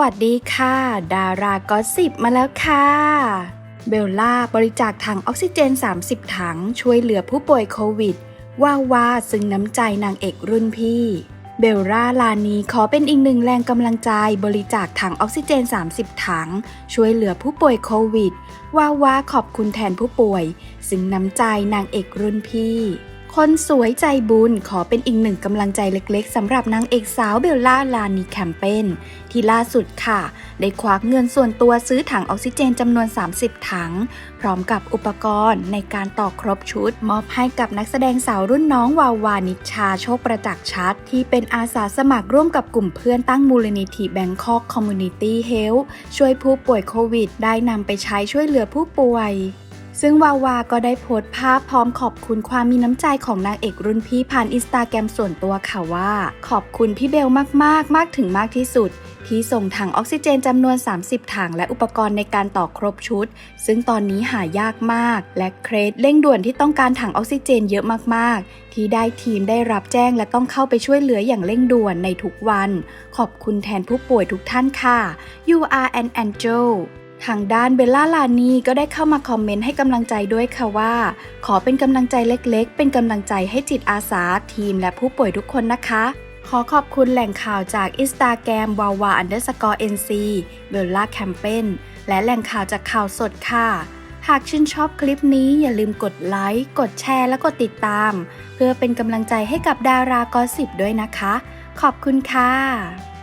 วัสดีค่ะ ดารากอสิบมาแล้วค่ะ เบลล่าบริจาคถังออกซิเจน 30 ถัง ช่วยเหลือผู้ป่วยโควิด ว่าวาซึ่งน้ำใจนางเอกรุ่นพี่ เบลล่าลานีขอเป็นอีกหนึ่งแรงกำลังใจบริจาคถังออกซิเจน 30 ถัง ช่วยเหลือผู้ป่วยโควิด ว่าวาขอบคุณแทนผู้ป่วย ซึ่งน้ำใจนางเอกรุ่นพี่ คนสวยใจบุญขอเป็นอีกหนึ่งกำลังใจเล็กๆสำหรับนางเอกสาวเบลล่าลานีแคมเปญที่ล่าสุดค่ะ ได้ควักเงินส่วนตัวซื้อถังออกซิเจนจำนวน 30 ถัง พร้อมกับอุปกรณ์ในการต่อครบชุด มอบให้กับนักแสดงสาวรุ่นน้องวาวานิชาโชคประจักษ์ชัด ที่เป็นอาสาสมัครร่วมกับกลุ่มเพื่อนตั้งมูลนิธิแบงคอกคอมมูนิตี้เฮลช่วยผู้ป่วยโควิด ได้นำไปใช้ช่วยเหลือผู้ป่วย ซึ่งวาวาก็ได้โพสต์ภาพพร้อมขอบคุณความมีน้ำใจของนางเอกรุ่นพี่ผ่านอินสตาแกรมส่วนตัวค่ะว่า ขอบคุณพี่เบลมากๆมากถึงมากที่สุด ที่ส่งถังออกซิเจนจำนวน 30 ถังและอุปกรณ์ในการต่อครบชุด ซึ่งตอนนี้หายากมาก และเครดเร่งด่วนที่ต้องการถังออกซิเจนเยอะมากๆ ที่ได้ทีมได้รับแจ้งและต้องเข้าไปช่วยเหลืออย่างเร่งด่วนในทุกวัน ขอบคุณแทนผู้ป่วยทุกท่านค่ะ You are an angel ทางด้านเบลล่าลานีก็ได้เข้ามาคอมเมนต์ให้กำลังใจด้วยค่ะว่า ขอเป็นกำลังใจเล็กๆ เป็นกำลังใจให้จิตอาสาทีมและผู้ป่วยทุกคนนะคะ ขอขอบคุณแหล่งข่าวจากอินสตาแกรมวาวาอันเดอร์สกอร์เอ็นซีเบลล่าแคมเปญและแหล่งข่าวจากข่าวสดค่ะ หากชื่นชอบคลิปนี้อย่าลืมกดไลค์กดแชร์และกดติดตาม เพื่อเป็นกำลังใจให้กับดารากอสิบด้วยนะคะ ขอบคุณค่ะ